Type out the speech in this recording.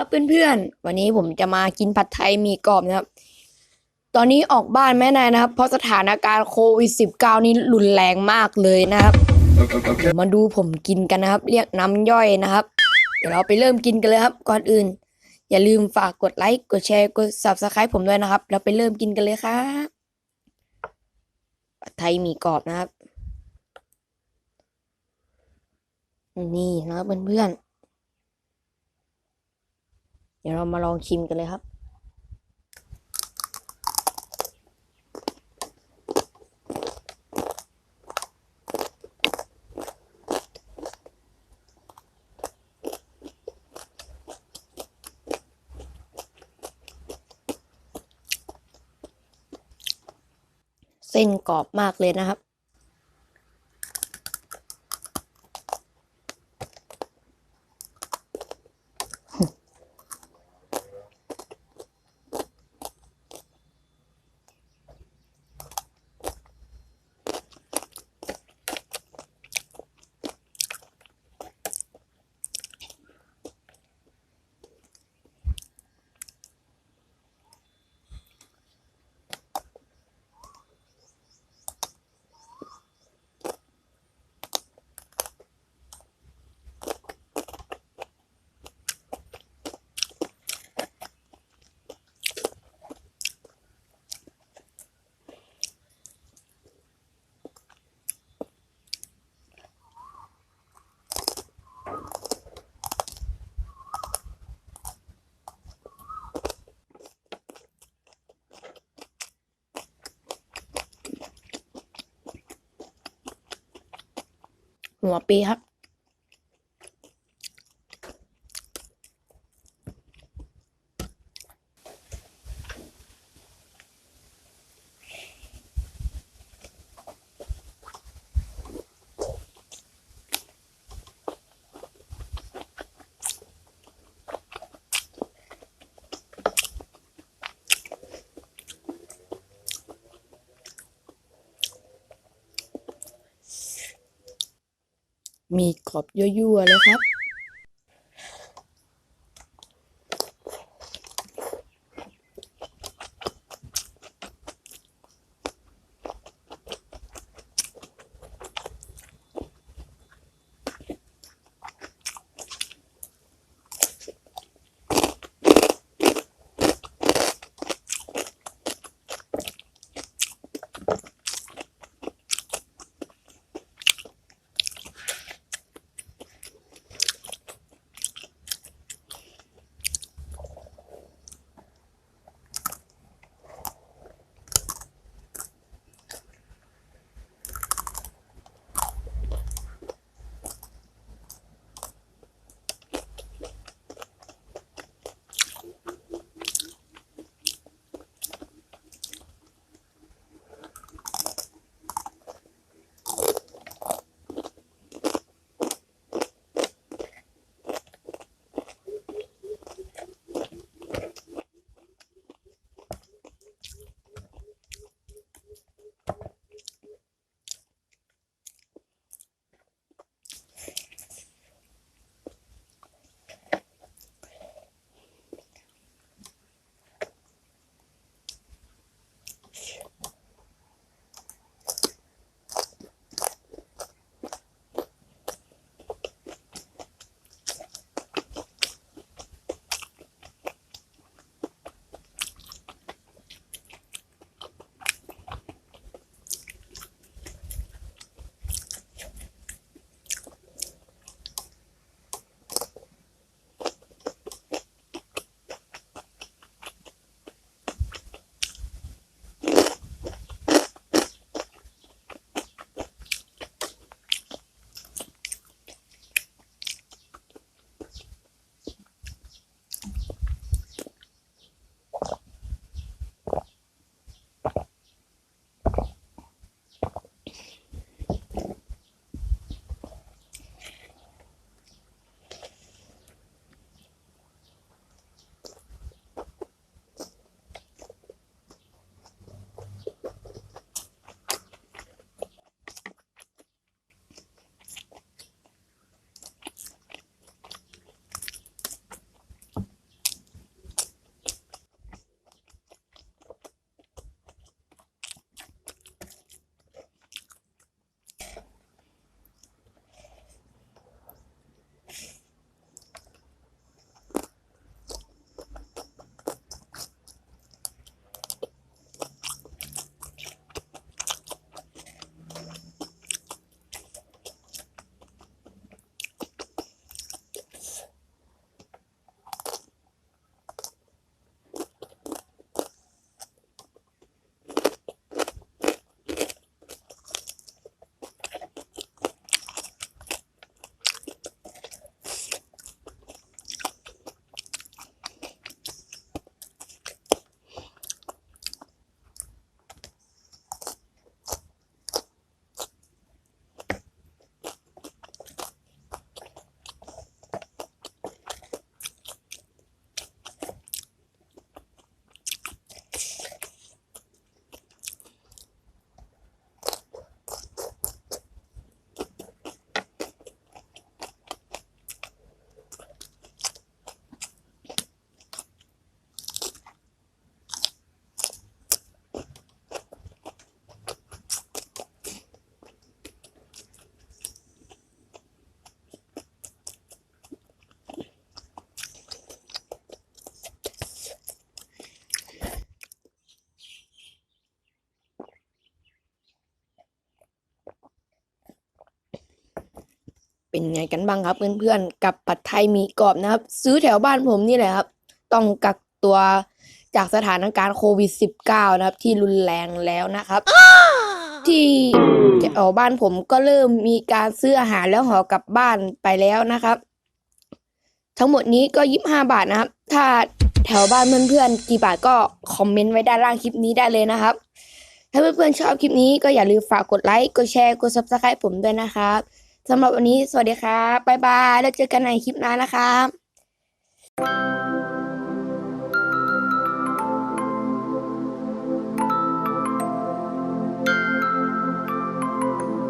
ครับเพื่อนๆ วันนี้ผมจะมากินผัดไทยหมีกรอบนะครับ ตอนนี้ออกบ้านไม่ได้นะครับ เพราะสถานการณ์โควิด -19 นี้รุนแรงมากเลยนะครับ มาดูผมกินกันนะครับ เรียกน้ำย่อยนะครับ เดี๋ยวเราไปเริ่มกินกันเลยครับ ก่อนอื่น อย่าลืมฝากกดไลค์กดแชร์กด subscribe ผมด้วยนะครับแล้วไปเริ่มกินกันเลยครับผัดไทยหมีกรอบนะครับ นี่นะครับเพื่อนๆ เดี๋ยวเรามาลองชิมกันเลยครับ เส้นกรอบมากเลยนะครับ หัวปีครับ มีกรอบยั่วๆเลยครับ เป็นไงกันบ้างครับเพื่อนๆกับผัดไทยหมีกรอบนะครับ ซื้อแถวบ้านผมนี่แหละครับ ต้องกักตัวจากสถานการณ์โควิด -19 นะครับ ที่รุนแรงแล้วนะครับ ที่แถวบ้านผมก็เริ่มมีการซื้ออาหารแล้วห่อกลับบ้านไปแล้วนะครับ ทั้งหมดนี้ก็ยี่ห้าบาทนะครับ ถ้าแถวบ้านเพื่อนๆกี่บาทก็คอมเมนต์ไว้ด้านล่างคลิปนี้ได้เลยนะครับ ถ้าเพื่อนๆชอบคลิปนี้ก็อย่าลืมฝากกดไลค์กดแชร์กด subscribe ผมด้วยนะครับ สำหรับวันนี้สวัสดีครับบ๊ายบาย แล้วเจอกันในคลิปหน้านะครับ